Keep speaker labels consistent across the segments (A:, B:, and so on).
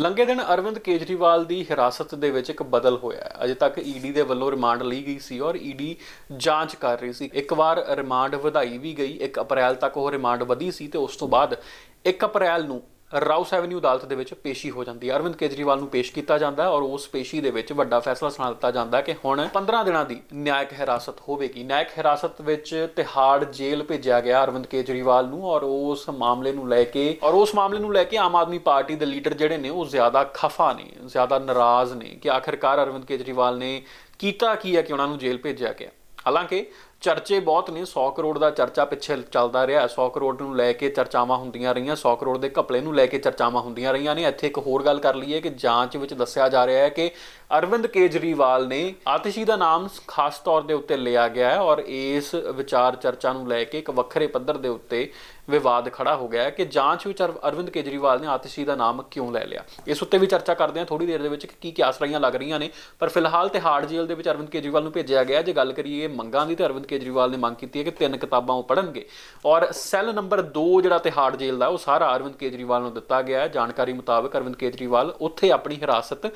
A: ਲੰਘੇ ਦਿਨ ਅਰਵਿੰਦ ਕੇਜਰੀਵਾਲ ਦੀ ਹਿਰਾਸਤ ਦੇ ਵਿੱਚ ਇੱਕ ਬਦਲ ਹੋਇਆ ਹੈ। ਅਜੇ ਤੱਕ ਈਡੀ ਦੇ ਵੱਲੋਂ ਰਿਮਾਂਡ ਲਈ ਗਈ ਸੀ ਔਰ ਈਡੀ ਜਾਂਚ ਕਰ ਰਹੀ ਸੀ। ਇੱਕ ਵਾਰ ਰਿਮਾਂਡ ਵਧਾਈ ਵੀ ਗਈ 1 ਅਪ੍ਰੈਲ ਤੱਕ ਉਹ ਰਿਮਾਂਡ ਵਧੀ ਸੀ ਤੇ ਉਸ ਤੋਂ ਬਾਅਦ 1 ਅਪ੍ਰੈਲ ਨੂੰ ਰਾਉਸ ਐਵਨਿਊ ਅਦਾਲਤ ਦੇ ਵਿੱਚ ਪੇਸ਼ੀ ਹੋ ਜਾਂਦੀ ਹੈ। ਅਰਵਿੰਦ ਕੇਜਰੀਵਾਲ ਨੂੰ ਪੇਸ਼ ਕੀਤਾ ਜਾਂਦਾ ਔਰ ਉਸ ਪੇਸ਼ੀ ਦੇ ਵਿੱਚ ਵੱਡਾ ਫੈਸਲਾ ਸੁਣਾ ਦਿੱਤਾ ਜਾਂਦਾ ਕਿ ਹੁਣ 15 ਦਿਨਾਂ ਦੀ ਨਿਆਇਕ ਹਿਰਾਸਤ ਹੋਵੇਗੀ। ਨਿਆਇਕ ਹਿਰਾਸਤ ਵਿੱਚ ਤਿਹਾੜ ਜੇਲ੍ਹ ਭੇਜਿਆ ਗਿਆ ਅਰਵਿੰਦ ਕੇਜਰੀਵਾਲ ਨੂੰ ਔਰ ਉਸ ਮਾਮਲੇ ਨੂੰ ਲੈ ਕੇ ਔਰ ਉਸ ਮਾਮਲੇ ਨੂੰ ਲੈ ਕੇ ਆਮ ਆਦਮੀ ਪਾਰਟੀ ਦੇ ਲੀਡਰ ਜਿਹੜੇ ਨੇ ਉਹ ਜ਼ਿਆਦਾ ਖਫਾ ਨੇ, ਜ਼ਿਆਦਾ ਨਾਰਾਜ਼ ਨੇ ਕਿ ਆਖਿਰਕਾਰ ਅਰਵਿੰਦ ਕੇਜਰੀਵਾਲ ਨੇ ਕੀਤਾ ਕੀ ਹੈ ਕਿ ਉਹਨਾਂ ਨੂੰ ਜੇਲ੍ਹ ਭੇਜਿਆ ਗਿਆ। ਹਾਲਾਂਕਿ ਚਰਚੇ ਬਹੁਤ ਨੇ। 100 ਕਰੋੜ ਦਾ ਚਰਚਾ ਪਿੱਛੇ ਚੱਲਦਾ ਰਿਹਾ। 100 ਕਰੋੜ ਨੂੰ ਲੈ ਕੇ ਚਰਚਾਵਾਂ ਹੁੰਦੀਆਂ ਰਹੀਆਂ। 100 ਕਰੋੜ ਦੇ ਘਪਲੇ ਨੂੰ ਲੈ ਕੇ ਚਰਚਾਵਾਂ ਹੁੰਦੀਆਂ ਰਹੀਆਂ ਨੇ। ਇੱਥੇ ਇੱਕ ਹੋਰ ਗੱਲ ਕਰ ਲਈਏ ਕਿ ਜਾਂਚ ਵਿੱਚ ਦੱਸਿਆ ਜਾ ਰਿਹਾ ਹੈ ਕਿ ਅਰਵਿੰਦ ਕੇਜਰੀਵਾਲ ਨੇ ਆਤਿਸ਼ੀ ਦਾ ਨਾਮ ਖਾਸ ਤੌਰ ਦੇ ਉੱਤੇ ਲਿਆ ਗਿਆ ਹੈ ਔਰ ਇਸ ਵਿਚਾਰ ਚਰਚਾ ਨੂੰ ਲੈ ਕੇ ਇੱਕ ਵੱਖਰੇ ਪੱਧਰ ਦੇ ਉੱਤੇ ਵਿਵਾਦ ਖੜਾ ਹੋ ਗਿਆ ਹੈ ਕਿ ਜਾਂਚ ਵਿੱਚ ਅਰ- ਅਰਵਿੰਦ ਕੇਜਰੀਵਾਲ ਨੇ ਆਤਿਸ਼ੀ ਦਾ ਨਾਮ ਕਿਉਂ ਲੈ ਲਿਆ? ਇਸ ਉੱਤੇ ਵੀ ਚਰਚਾ ਕਰਦੇ ਹਾਂ ਥੋੜੀ ਦੇਰ ਦੇ ਵਿੱਚ ਕਿ ਕੀ ਕਿਆਸ ਰਹੀਆਂ ਲੱਗ ਰਹੀਆਂ ਨੇ। ਪਰ ਫਿਲਹਾਲ ਤਿਹਾੜ ਜੇਲ੍ਹ ਦੇ ਵਿੱਚ ਅਰਵਿੰਦ ਕੇਜਰੀਵਾਲ ਨੂੰ ਭੇਜਿਆ ਗਿਆ ਜੇ ਗੱਲ ਕਰੀਏ ਮੰਗਾਂ ਦੀ ਤਾਂ ਅਰਵਿੰਦ ਕੇਜਰੀਵਾਲ ਨੇ ਮੰਗ ਕੀਤੀ ਹੈ ਕਿ ਤਿੰਨ ਕਿਤਾਬਾਂ ਉਹ ਪੜ੍ਹਨਗੇ। ਔਰ ਸੈੱਲ ਨੰਬਰ 2 ਜਿਹੜਾ ਤਿਹਾੜ ਜੇਲ੍ਹ ਦਾ, ਉਹ ਸਾਰਾ ਅਰਵਿੰਦ ਕੇਜਰੀਵਾਲ ਨੂੰ ਦਿੱਤਾ ਗਿਆ ਹੈ। ਜਾਣਕਾਰੀ ਮੁਤਾਬਕ ਅਰਵਿੰਦ ਕੇਜਰੀਵਾਲ ਉੱਥੇ ਆਪਣੀ ਹਿਰਾਸਤ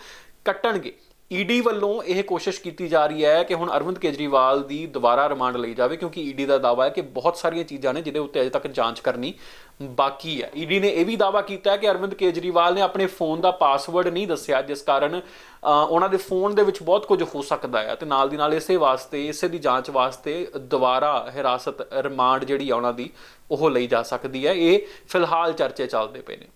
A: ਕੱਟਣਗੇ। ਈਡੀ ਵੱਲੋਂ ਇਹ ਕੋਸ਼ਿਸ਼ ਕੀਤੀ ਜਾ ਰਹੀ ਹੈ ਕਿ ਹੁਣ ਅਰਵਿੰਦ ਕੇਜਰੀਵਾਲ ਦੀ ਦੁਬਾਰਾ ਰਿਮਾਂਡ ਲਈ ਜਾਵੇ, ਕਿਉਂਕਿ ਈਡੀ ਦਾ ਦਾਅਵਾ ਹੈ ਕਿ ਬਹੁਤ ਸਾਰੀਆਂ ਚੀਜ਼ਾਂ ਨੇ ਜਿਹਦੇ ਉੱਤੇ ਅਜੇ ਤੱਕ ਜਾਂਚ ਕਰਨੀ ਬਾਕੀ ਹੈ। ਈਡੀ ਨੇ ਇਹ ਵੀ ਦਾਅਵਾ ਕੀਤਾ ਹੈ ਕਿ ਅਰਵਿੰਦ ਕੇਜਰੀਵਾਲ ਨੇ ਆਪਣੇ ਫੋਨ ਦਾ ਪਾਸਵਰਡ ਨਹੀਂ ਦੱਸਿਆ, ਜਿਸ ਕਾਰਨ ਉਹਨਾਂ ਦੇ ਫੋਨ ਦੇ ਵਿੱਚ ਬਹੁਤ ਕੁਝ ਹੋ ਸਕਦਾ ਹੈ ਤੇ ਨਾਲ ਦੀ ਨਾਲ ਇਸੇ ਵਾਸਤੇ, ਇਸੇ ਦੀ ਜਾਂਚ ਵਾਸਤੇ ਦੁਬਾਰਾ ਹਿਰਾਸਤ ਰਿਮਾਂਡ ਜਿਹੜੀ ਆ ਉਹਨਾਂ ਦੀ, ਉਹ ਲਈ ਜਾ ਸਕਦੀ ਹੈ। ਇਹ ਫਿਲਹਾਲ ਚਰਚੇ ਚੱਲਦੇ ਪਏ ਨੇ।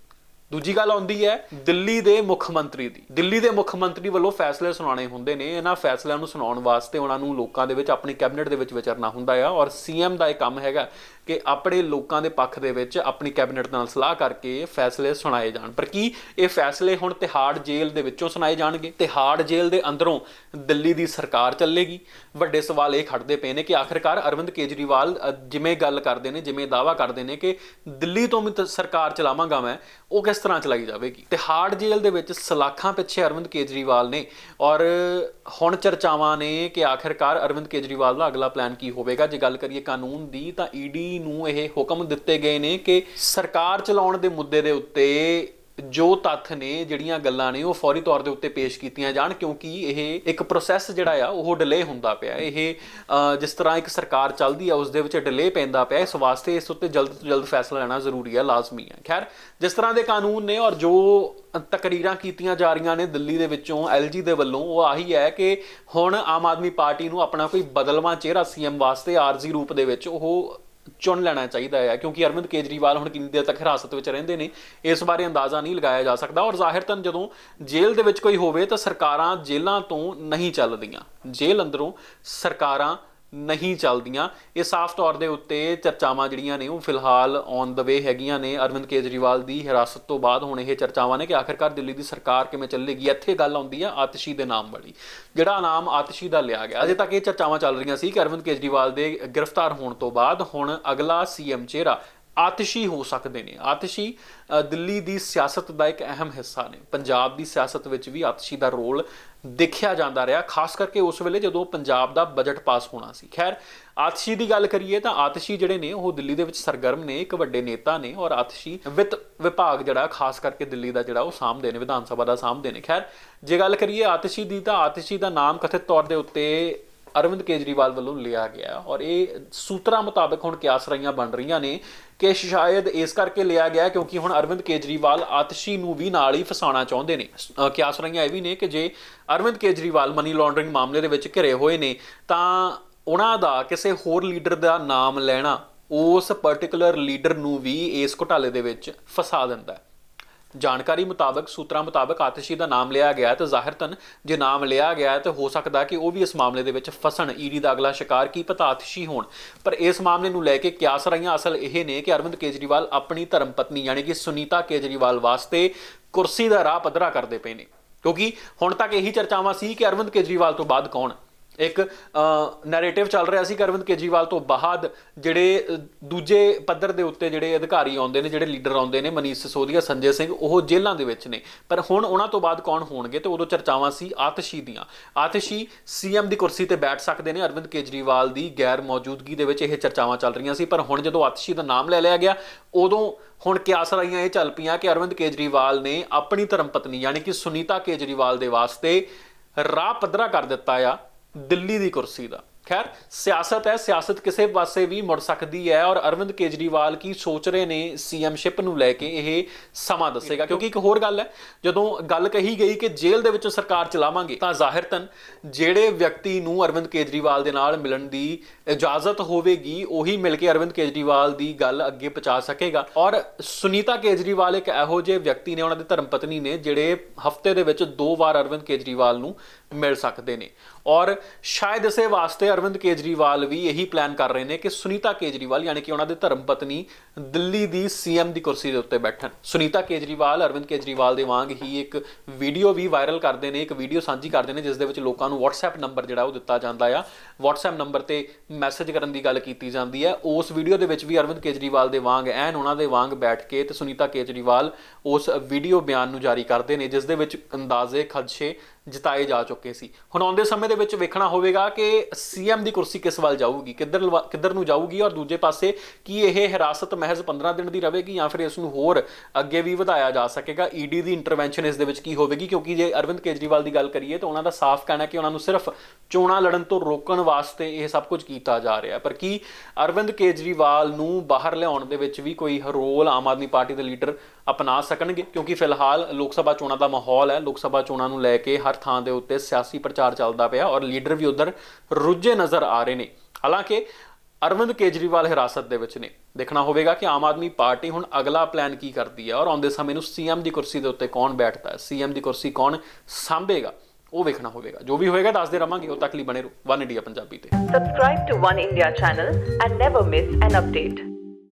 A: ਦੂਜੀ ਗੱਲ ਆਉਂਦੀ ਹੈ ਦਿੱਲੀ ਦੇ ਮੁੱਖ ਮੰਤਰੀ ਦੀ। ਦਿੱਲੀ ਦੇ ਮੁੱਖ ਮੰਤਰੀ ਵੱਲੋਂ ਫੈਸਲੇ ਸੁਣਾਉਣੇ ਹੁੰਦੇ ਨੇ। ਇਹਨਾਂ ਫੈਸਲਿਆਂ ਨੂੰ ਸੁਣਾਉਣ ਵਾਸਤੇ ਉਹਨਾਂ ਨੂੰ ਲੋਕਾਂ ਦੇ ਵਿੱਚ, ਆਪਣੀ ਕੈਬਨਿਟ ਦੇ ਵਿੱਚ ਵਿਚਰਨਾ ਹੁੰਦਾ ਆ ਔਰ ਸੀਐਮ ਦਾ ਇਹ ਕੰਮ ਹੈਗਾ ਕਿ ਆਪਣੇ ਲੋਕਾਂ ਦੇ ਪੱਖ ਦੇ ਵਿੱਚ ਆਪਣੀ ਕੈਬਨਿਟ ਨਾਲ ਸਲਾਹ ਕਰਕੇ ਫੈਸਲੇ ਸੁਣਾਏ ਜਾਣ। ਪਰ ਕੀ ਇਹ ਫੈਸਲੇ ਹੁਣ ਤਿਹਾੜ ਜੇਲ੍ਹ ਦੇ ਵਿੱਚੋਂ ਸੁਣਾਏ ਜਾਣਗੇ? ਤਿਹਾੜ ਜੇਲ੍ਹ ਦੇ ਅੰਦਰੋਂ ਦਿੱਲੀ ਦੀ ਸਰਕਾਰ ਚੱਲੇਗੀ? ਵੱਡੇ ਸਵਾਲ ਇਹ ਖੜਦੇ ਪਏ ਨੇ ਕਿ ਆਖਿਰਕਾਰ ਅਰਵਿੰਦ ਕੇਜਰੀਵਾਲ ਜਿਵੇਂ ਗੱਲ ਕਰਦੇ ਨੇ, ਜਿਵੇਂ ਦਾਵਾ ਕਰਦੇ ਨੇ ਕਿ ਦਿੱਲੀ ਤੋਂ ਵੀ ਸਰਕਾਰ ਚਲਾਵਾਂਗਾ ਮੈਂ, ਉਹ ਕਿਸ ਤਰ੍ਹਾਂ ਚਲਾਈ ਜਾਵੇਗੀ? ਤਿਹਾੜ ਜੇਲ੍ਹ ਦੇ ਵਿੱਚ ਸਲਾਖਾਂ ਪਿੱਛੇ ਅਰਵਿੰਦ ਕੇਜਰੀਵਾਲ ਨੇ ਔਰ ਹੁਣ ਚਰਚਾਵਾਂ ਨੇ ਕਿ ਆਖਿਰਕਾਰ ਅਰਵਿੰਦ ਕੇਜਰੀਵਾਲ ਦਾ ਅਗਲਾ ਪਲਾਨ ਕੀ ਹੋਵੇਗਾ? ਜੇ ਗੱਲ ਕਰੀਏ ਕਾਨੂੰਨ ਦੀ ਤਾਂ ਈਡੀ ਨੂੰ ਇਹ ਹੁਕਮ ਦਿੱਤੇ ਗਏ ਨੇ ਕਿ ਸਰਕਾਰ ਚਲਾਉਣ ਦੇ ਮੁੱਦੇ ਦੇ ਉੱਤੇ ਜੋ ਤੱਥ ਨੇ, ਜਿਹੜੀਆਂ ਗੱਲਾਂ ਨੇ, ਉਹ ਫੌਰੀ ਤੌਰ ਦੇ ਉੱਤੇ ਪੇਸ਼ ਕੀਤੀਆਂ ਜਾਣ, ਕਿਉਂਕਿ ਇਹ ਇੱਕ ਪ੍ਰੋਸੈਸ ਜਿਹੜਾ ਆ, ਉਹ ਡਿਲੇ ਹੁੰਦਾ ਪਿਆ। ਇਹ ਜਿਸ ਤਰ੍ਹਾਂ ਇੱਕ ਸਰਕਾਰ ਚੱਲਦੀ ਆ, ਉਸ ਦੇ ਵਿੱਚ ਡਿਲੇ ਪੈਂਦਾ ਪਿਆ। ਇਸ ਵਾਸਤੇ ਇਸ ਉੱਤੇ ਜਲਦ ਤੋਂ ਜਲਦ ਫੈਸਲਾ ਲੈਣਾ ਜ਼ਰੂਰੀ ਹੈ ਲਾਜ਼ਮੀ ਹੈ ਖੈਰ, ਜਿਸ ਤਰ੍ਹਾਂ ਦੇ ਕਾਨੂੰਨ ਨੇ ਔਰ ਜੋ ਤਕਰੀਰਾਂ ਕੀਤੀਆਂ ਜਾ ਰਹੀਆਂ ਨੇ ਦਿੱਲੀ ਦੇ ਵਿੱਚੋਂ ਐਲਜੀ ਦੇ ਵੱਲੋਂ, ਉਹ ਆਹੀ ਹੈ ਕਿ ਹੁਣ ਆਮ ਆਦਮੀ ਪਾਰਟੀ ਨੂੰ ਆਪਣਾ ਕੋਈ ਬਦਲਵਾਂ ਚਿਹਰਾ ਸੀਐਮ ਵਾਸਤੇ ਆਰਜ਼ੀ ਰੂਪ ਦੇ ਵਿੱਚ ਉਹ ਚੁਣ ਲੈਣਾ ਚਾਹੀਦਾ ਹੈ, ਕਿਉਂਕਿ ਅਰਵਿੰਦ ਕੇਜਰੀਵਾਲ ਹੁਣ ਕਿੰਨੀ ਦੇਰ ਤੱਕ ਹਿਰਾਸਤ ਵਿੱਚ ਰਹਿੰਦੇ ਨੇ, ਇਸ ਬਾਰੇ ਅੰਦਾਜ਼ਾ ਨਹੀਂ ਲਗਾਇਆ ਜਾ ਸਕਦਾ ਔਰ ਜ਼ਾਹਿਰਤਨ ਜਦੋਂ ਜੇਲ੍ਹ ਦੇ ਵਿੱਚ ਕੋਈ ਹੋਵੇ ਤਾਂ ਸਰਕਾਰਾਂ ਜੇਲ੍ਹਾਂ ਤੋਂ ਨਹੀਂ ਚੱਲਦੀਆਂ। ਜੇਲ੍ਹ ਅੰਦਰੋਂ ਸਰਕਾਰਾਂ ਨਹੀਂ ਚੱਲਦੀਆਂ। ਇਹ ਸਾਫ਼ ਤੌਰ ਦੇ ਉੱਤੇ ਚਰਚਾਵਾਂ ਜਿਹੜੀਆਂ ਨੇ ਉਹ ਫਿਲਹਾਲ ਔਨ ਦਾ ਵੇ ਹੈਗੀਆਂ ਨੇ। ਅਰਵਿੰਦ ਕੇਜਰੀਵਾਲ ਦੀ ਹਿਰਾਸਤ ਤੋਂ ਬਾਅਦ ਹੁਣ ਇਹ ਚਰਚਾਵਾਂ ਨੇ ਕਿ ਆਖਿਰਕਾਰ ਦਿੱਲੀ ਦੀ ਸਰਕਾਰ ਕਿਵੇਂ ਚੱਲੇਗੀ? ਇੱਥੇ ਗੱਲ ਆਉਂਦੀ ਆ ਆਤਿਸ਼ੀ ਦੇ ਨਾਮ ਵਾਲੀ, ਜਿਹੜਾ ਨਾਮ ਆਤਿਸ਼ੀ ਦਾ ਲਿਆ ਗਿਆ। ਅਜੇ ਤੱਕ ਇਹ ਚਰਚਾਵਾਂ ਚੱਲ ਰਹੀਆਂ ਸੀ ਕਿ ਅਰਵਿੰਦ ਕੇਜਰੀਵਾਲ ਦੇ ਗ੍ਰਿਫਤਾਰ ਹੋਣ ਤੋਂ ਬਾਅਦ ਹੁਣ ਅਗਲਾ ਸੀਐਮ ਚਿਹਰਾ ਆਤਿਸ਼ੀ ਹੋ ਸਕਦੇ ਨੇ। ਆਤਿਸ਼ੀ ਦਿੱਲੀ ਦੀ ਸਿਆਸਤ ਦਾ ਇੱਕ ਅਹਿਮ ਹਿੱਸਾ ਨੇ। ਪੰਜਾਬ ਦੀ ਸਿਆਸਤ ਵਿੱਚ ਵੀ ਆਤਿਸ਼ੀ ਦਾ ਰੋਲ ਦੇਖਿਆ ਜਾਂਦਾ ਰਿਹਾ, ਖਾਸ ਕਰਕੇ ਉਸ ਵੇਲੇ ਜਦੋਂ ਪੰਜਾਬ ਦਾ ਬਜਟ ਪਾਸ ਹੋਣਾ ਸੀ। ਖੈਰ, ਆਤਿਸ਼ੀ ਦੀ ਗੱਲ ਕਰੀਏ ਤਾਂ ਆਤਿਸ਼ੀ ਜਿਹੜੇ ਨੇ, ਉਹ ਦਿੱਲੀ ਦੇ ਵਿੱਚ ਸਰਗਰਮ ਨੇ, ਇੱਕ ਵੱਡੇ ਨੇਤਾ ਨੇ ਔਰ ਆਤਿਸ਼ੀ ਵਿੱਤ ਵਿਭਾਗ ਜਿਹੜਾ, ਖਾਸ ਕਰਕੇ ਦਿੱਲੀ ਦਾ ਜਿਹੜਾ, ਉਹ ਸਾਂਭਦੇ ਨੇ, ਵਿਧਾਨ ਸਭਾ ਦਾ ਸਾਂਭਦੇ ਨੇ। ਖੈਰ, ਜੇ ਗੱਲ ਕਰੀਏ ਆਤਿਸ਼ੀ ਦੀ ਤਾਂ ਆਤਿਸ਼ੀ ਦਾ ਨਾਮ ਕਥਿਤ ਤੌਰ ਦੇ ਉੱਤੇ ਅਰਵਿੰਦ ਕੇਜਰੀਵਾਲ ਵੱਲੋਂ ਲਿਆ ਗਿਆ ਔਰ ਇਹ ਸੂਤਰਾਂ ਮੁਤਾਬਕ ਹੁਣ ਕਿਆਸ ਰਹੀਆਂ ਬਣ ਰਹੀਆਂ ਨੇ ਕਿ ਸ਼ਾਇਦ ਇਸ ਕਰਕੇ ਲਿਆ ਗਿਆ ਕਿਉਂਕਿ ਹੁਣ ਅਰਵਿੰਦ ਕੇਜਰੀਵਾਲ ਆਤਸ਼ੀ ਨੂੰ ਵੀ ਨਾਲ ਹੀ ਫਸਾਉਣਾ ਚਾਹੁੰਦੇ ਨੇ। ਅ, ਕਿਆਸ ਰਹੀਆਂ ਇਹ ਵੀ ਨੇ ਕਿ ਜੇ ਅਰਵਿੰਦ ਕੇਜਰੀਵਾਲ ਮਨੀ ਲਾਂਡਰਿੰਗ ਮਾਮਲੇ ਦੇ ਵਿੱਚ ਘਿਰੇ ਹੋਏ ਨੇ ਤਾਂ ਉਹਨਾਂ ਦਾ ਕਿਸੇ ਹੋਰ ਲੀਡਰ ਦਾ ਨਾਮ ਲੈਣਾ ਉਸ ਪਾਰਟਿਕੂਲਰ ਲੀਡਰ ਨੂੰ ਵੀ ਇਸ ਘੁਟਾਲੇ ਦੇ ਵਿੱਚ ਫਸਾ ਦਿੰਦਾ ਹੈ। ਜਾਣਕਾਰੀ ਮੁਤਾਬਕ, ਸੂਤਰਾਂ ਮੁਤਾਬਕ ਆਤਸ਼ੀ ਦਾ ਨਾਮ ਲਿਆ ਗਿਆ ਹੈ ਤੇ ਜ਼ਾਹਿਰਤਨ ਜੇ ਨਾਮ ਲਿਆ ਗਿਆ ਹੈ ਤੇ ਹੋ ਸਕਦਾ ਕਿ ਉਹ ਵੀ ਇਸ ਮਾਮਲੇ ਦੇ ਵਿੱਚ ਫਸਣ। ਈਡੀ ਦਾ ਅਗਲਾ ਸ਼ਿਕਾਰ ਕੀ ਪਤਾ ਆਤਸ਼ੀ ਹੋਣ। ਪਰ ਇਸ ਮਾਮਲੇ ਨੂੰ ਲੈ ਕੇ ਕਿਆਸ ਰਹੀਆਂ ਅਸਲ ਇਹ ਨੇ ਕਿ ਅਰਵਿੰਦ ਕੇਜਰੀਵਾਲ ਆਪਣੀ ਧਰਮ ਪਤਨੀ ਯਾਨੀ ਕਿ ਸੁਨੀਤਾ ਕੇਜਰੀਵਾਲ ਵਾਸਤੇ ਕੁਰਸੀ ਦਾ ਰਾਹ ਪੱਧਰਾ ਕਰਦੇ ਪਏ ਨੇ। ਕਿਉਂਕਿ ਹੁਣ ਤੱਕ ਇਹੀ ਚਰਚਾਵਾਂ ਸੀ ਕਿ ਅਰਵਿੰਦ ਕੇਜਰੀਵਾਲ ਤੋਂ ਬਾਅਦ ਕੌਣ? ਇੱਕ ਨੈਰੇਟਿਵ ਚੱਲ ਰਿਹਾ ਸੀ ਕਿ ਅਰਵਿੰਦ ਕੇਜਰੀਵਾਲ ਤੋਂ ਬਾਅਦ, ਜਿਹੜੇ ਦੂਜੇ ਪੱਧਰ ਦੇ ਉੱਤੇ ਜਿਹੜੇ ਅਧਿਕਾਰੀ ਆਉਂਦੇ ਨੇ, ਜਿਹੜੇ ਲੀਡਰ ਆਉਂਦੇ ਨੇ, ਮਨੀਸ਼ ਸਿਸੋਦੀਆ, ਸੰਜੇ ਸਿੰਘ, ਉਹ ਜੇਲ੍ਹਾਂ ਦੇ ਵਿੱਚ ਨੇ। ਪਰ ਹੁਣ ਉਹਨਾਂ ਤੋਂ ਬਾਅਦ ਕੌਣ ਹੋਣਗੇ ਤੇ ਉਦੋਂ ਚਰਚਾਵਾਂ ਸੀ ਆਤਸ਼ੀ ਦੀਆਂ। ਆਤਸ਼ੀ ਸੀਐਮ ਦੀ ਕੁਰਸੀ ਤੇ ਬੈਠ ਸਕਦੇ ਨੇ, ਅਰਵਿੰਦ ਕੇਜਰੀਵਾਲ ਦੀ ਗੈਰ ਮੌਜੂਦਗੀ ਦੇ ਵਿੱਚ ਇਹ ਚਰਚਾਵਾਂ ਚੱਲ ਰਹੀਆਂ ਸੀ। ਪਰ ਹੁਣ ਜਦੋਂ ਆਤਸ਼ੀ ਦਾ ਨਾਮ ਲੈ ਲਿਆ ਗਿਆ, ਉਦੋਂ ਹੁਣ ਕਿਆਸ ਰਾਈਆਂ ਇਹ ਚੱਲ ਪਈਆਂ ਕਿ ਅਰਵਿੰਦ ਕੇਜਰੀਵਾਲ ਨੇ ਆਪਣੀ ਧਰਮ ਪਤਨੀ, ਯਾਨੀ ਕਿ ਸੁਨੀਤਾ ਕੇਜਰੀਵਾਲ ਦੇ ਵਾਸਤੇ ਰਾਹ ਪੱਧਰਾ ਕਰ ਦਿੱਤਾ ਆ। ਦਿੱਲੀ ਦੀ ਕੁਰਸੀ ਦਾ। ਖੈਰ, ਸਿਆਸਤ ਹੈ, ਸਿਆਸਤ ਕਿਸੇ ਪਾਸੇ ਵੀ ਮੁੜ ਸਕਦੀ ਹੈ ਔਰ ਅਰਵਿੰਦ ਕੇਜਰੀਵਾਲ ਕੀ ਸੋਚ ਰਹੇ ਨੇ ਸੀਐਮਸ਼ਿਪ ਨੂੰ ਲੈ ਕੇ ਇਹ ਸਮਾਂ ਦੱਸੇਗਾ। ਕਿਉਂਕਿ ਇੱਕ ਹੋਰ ਗੱਲ ਹੈ, ਜਦੋਂ ਗੱਲ ਕਹੀ ਗਈ ਕਿ ਜੇਲ੍ਹ ਦੇ ਵਿੱਚੋਂ ਸਰਕਾਰ ਚਲਾਵਾਂਗੇ, ਤਾਂ ਜ਼ਾਹਿਰਤਨ ਜਿਹੜੇ ਵਿਅਕਤੀ ਨੂੰ ਅਰਵਿੰਦ ਕੇਜਰੀਵਾਲ ਦੇ ਨਾਲ ਮਿਲਣ ਦੀ ਇਜਾਜ਼ਤ ਹੋਵੇਗੀ, ਉਹੀ ਮਿਲ ਕੇ ਅਰਵਿੰਦ ਕੇਜਰੀਵਾਲ ਦੀ ਗੱਲ ਅੱਗੇ ਪਹੁੰਚਾ ਸਕੇਗਾ। ਔਰ ਸੁਨੀਤਾ ਕੇਜਰੀਵਾਲ ਇੱਕ ਇਹੋ ਜਿਹੇ ਵਿਅਕਤੀ ਨੇ, ਉਹਨਾਂ ਦੇ ਧਰਮ ਪਤਨੀ ਨੇ, ਜਿਹੜੇ ਹਫ਼ਤੇ ਦੇ ਵਿੱਚ ਦੋ ਵਾਰ ਅਰਵਿੰਦ ਕੇਜਰੀਵਾਲ ਨੂੰ ਮਿਲ ਸਕਦੇ ਨੇ। ਔਰ ਸ਼ਾਇਦ ਇਸੇ ਵਾਸਤੇ ਅਰਵਿੰਦ ਕੇਜਰੀਵਾਲ ਵੀ ਇਹੀ ਪਲਾਨ ਕਰ ਰਹੇ ਨੇ ਕਿ ਸੁਨੀਤਾ ਕੇਜਰੀਵਾਲ ਯਾਨੀ ਕਿ ਉਹਨਾਂ ਦੇ ਧਰਮ ਪਤਨੀ ਦਿੱਲੀ ਦੀ ਸੀਐਮ ਦੀ ਕੁਰਸੀ ਦੇ ਉੱਤੇ ਬੈਠਣ। ਸੁਨੀਤਾ ਕੇਜਰੀਵਾਲ, ਅਰਵਿੰਦ ਕੇਜਰੀਵਾਲ ਦੇ ਵਾਂਗ ਹੀ ਇੱਕ ਵੀਡੀਓ ਵੀ ਵਾਇਰਲ ਕਰਦੇ ਨੇ, ਇੱਕ ਵੀਡੀਓ ਸਾਂਝੀ ਕਰਦੇ ਨੇ, ਜਿਸ ਦੇ ਵਿੱਚ ਲੋਕਾਂ ਨੂੰ WhatsApp ਨੰਬਰ ਜਿਹੜਾ ਉਹ ਦਿੱਤਾ ਜਾਂਦਾ ਆ। WhatsApp ਨੰਬਰ ਤੇ ਮੈਸੇਜ ਕਰਨ ਦੀ ਗੱਲ ਕੀਤੀ ਜਾਂਦੀ ਹੈ। ਉਸ ਵੀਡੀਓ ਦੇ ਵਿੱਚ ਵੀ ਅਰਵਿੰਦ ਕੇਜਰੀਵਾਲ ਦੇ ਵਾਂਗ ਐਨ ਉਹਨਾਂ ਦੇ ਵਾਂਗ ਬੈਠ ਕੇ ਤੇ ਸੁਨੀਤਾ ਕੇਜਰੀਵਾਲ ਉਸ ਵੀਡੀਓ ਬਿਆਨ ਨੂੰ ਜਾਰੀ ਕਰਦੇ ਨੇ, ਜਿਸ ਦੇ ਵਿੱਚ ਅੰਦਾਜ਼ੇ, ਖਦਸ਼ੇ ਜਿਤਾਏ ਜਾ ਚੁੱਕੇ ਸੀ। ਹੁਣ ਆਉਂਦੇ ਸਮੇਂ ਦੇ ਵਿੱਚ ਵੇਖਣਾ ਹੋਵੇਗਾ ਕਿ ਸੀਐਮ ਦੀ ਕੁਰਸੀ ਕਿਸ ਵੱਲ ਜਾਊਗੀ, ਕਿੱਧਰ ਲਵਾ- ਕਿੱਧਰ ਨੂੰ ਜਾਊਗੀ ਔਰ ਦੂਜੇ ਪਾਸੇ ਕੀ ਇਹ ਹਿਰਾਸਤ ਮਹਿਜ਼ 15 ਦਿਨ ਦੀ ਰਹੇਗੀ ਜਾਂ ਫਿਰ ਇਸ ਨੂੰ ਹੋਰ ਅੱਗੇ ਵੀ ਵਧਾਇਆ ਜਾ ਸਕੇਗਾ। ਈਡੀ ਦੀ ਇੰਟਰਵੈਂਸ਼ਨ ਇਸ ਦੇ ਵਿੱਚ ਕੀ ਹੋਵੇਗੀ? ਕਿਉਂਕਿ ਜੇ ਅਰਵਿੰਦ ਕੇਜਰੀਵਾਲ ਦੀ ਗੱਲ ਕਰੀਏ ਤਾਂ ਉਹਨਾਂ ਦਾ ਸਾਫ਼ ਕਹਿਣਾ ਕਿ ਉਹਨਾਂ ਨੂੰ ਸਿਰਫ ਚੋਣਾਂ ਲੜਨ ਤੋਂ ਰੋਕਣ ਵਾਸਤੇ ਇਹ ਸਭ ਕੁਝ ਕੀਤਾ ਜਾ ਰਿਹਾ ਪਰ ਕੀ ਅਰਵਿੰਦ ਕੇਜਰੀਵਾਲ ਨੂੰ ਬਾਹਰ ਲਿਆਉਣ ਦੇ ਵਿੱਚ ਵੀ ਕੋਈ ਰੋਲ ਆਮ ਆਦਮੀ ਪਾਰਟੀ ਦੇ ਲੀਡਰ ਅਪਣਾ ਸਕਣਗੇ? ਕਿਉਂਕਿ ਫਿਲਹਾਲ ਲੋਕ ਸਭਾ ਚੋਣਾਂ ਦਾ ਮਾਹੌਲ ਹੈ। ਲੋਕ ਸਭਾ ਚੋਣਾਂ ਨੂੰ ਲੈ ਕੇ ਹਰ ਥਾਂ ਦੇ ਉੱਤੇ ਸਿਆਸੀ ਪ੍ਰਚਾਰ ਚੱਲਦਾ ਪਿਆ ਔਰ ਲੀਡਰ ਵੀ ਉਧਰ ਰੁੱਝੇ ਨਜ਼ਰ ਆ ਰਹੇ ਨੇ। ਹਾਲਾਂਕਿ ਅਰਵਿੰਦ ਕੇਜਰੀਵਾਲ ਹਿਰਾਸਤ ਦੇ ਵਿੱਚ ਨੇ। ਦੇਖਣਾ ਹੋਵੇਗਾ ਕਿ ਆਮ ਆਦਮੀ ਪਾਰਟੀ ਹੁਣ ਅਗਲਾ ਪਲਾਨ ਕੀ ਕਰਦੀ ਹੈ ਔਰ ਆਉਂਦੇ ਸਮੇਂ ਨੂੰ ਸੀਐਮ ਦੀ ਕੁਰਸੀ ਦੇ ਉੱਤੇ ਕੌਣ ਬੈਠਦਾ ਹੈ, ਸੀਐਮ ਦੀ ਕੁਰਸੀ ਕੌਣ ਸੰਭੇਗਾ, ਉਹ ਵੇਖਣਾ ਹੋਵੇਗਾ। ਜੋ ਵੀ ਹੋਏਗਾ ਦੱਸਦੇ ਰਵਾਂਗੇ, ਉਹ ਤੱਕ ਲਈ ਬਣੇ ਰਹੋ। ਵਨ ਇੰਡੀਆ ਪੰਜਾਬੀ ਤੇ।
B: Subscribe to One India channel and never miss an update.